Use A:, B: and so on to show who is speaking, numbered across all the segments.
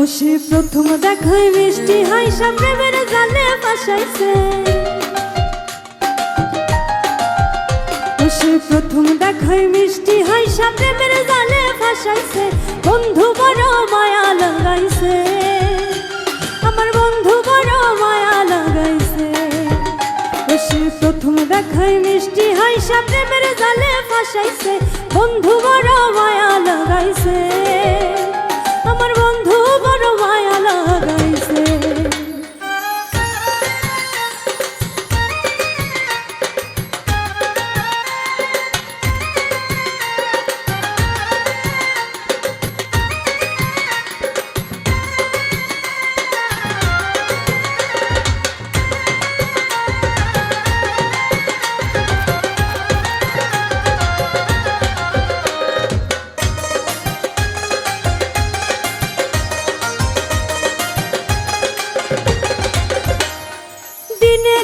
A: ও সে প্রথম দেখায় বৃষ্টি হয় সব প্রেমের জালে ফাঁসাইছে। ও সে প্রথম দেখায় মিষ্টি হয় সব প্রেমের জালে ফাঁসাইছে। বন্ধু বড় মায়া লাগাইছে। আমার বন্ধু বড় মায়া লাগাইছে। ও সে প্রথম দেখায় মিষ্টি হয় সব প্রেমের জালে ফাঁসাইছে। বন্ধু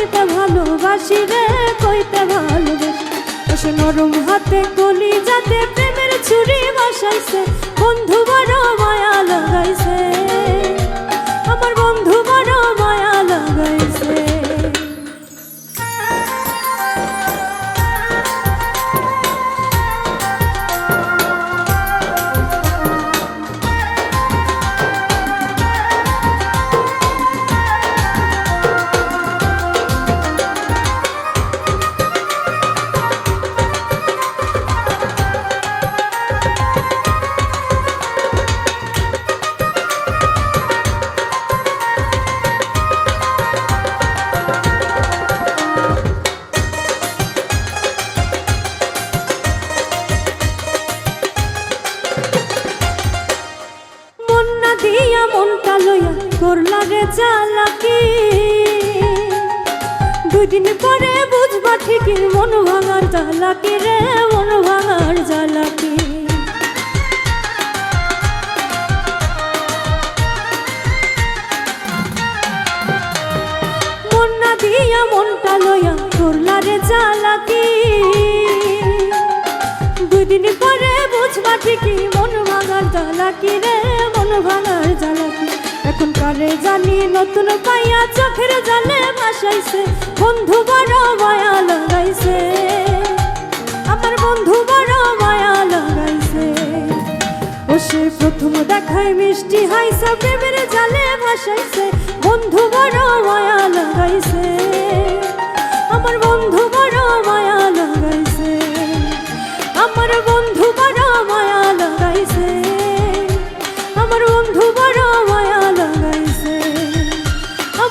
A: কইতে ভালোবাসি রে, কইতে ভালোবাসি। সে নরম হাতে কলি যাতে প্রেমের ছুরি বসাইছে, বন্ধু বড় মায়া লাগাইছে। লইয়া করলা রে চালাকি দুই দিন পরে বুঝবা ঠিকই মন ভাঙার জ্বালাকি রে, মন ভাঙার জ্বালাকি মন না দিয়া মনটা লইয়া করলা রে চালাকি দুই দিন পরে বুঝবা ঠিকই মন ভাঙার জ্বালাকি রে, মন ভাঙার জ্বালাকি এখন করে জানি, নতুন পাইয়া চোখের জালে ভাসাইছে। বন্ধু বড় মায়া লাগাইছে আমার বন্ধু বড় মায়া লাগাইছে ও সে প্রথম দেখায় মিষ্টি হাইছে প্রেমের জালে ভাসাইছে। বন্ধু বড় মায়া লাগাইছে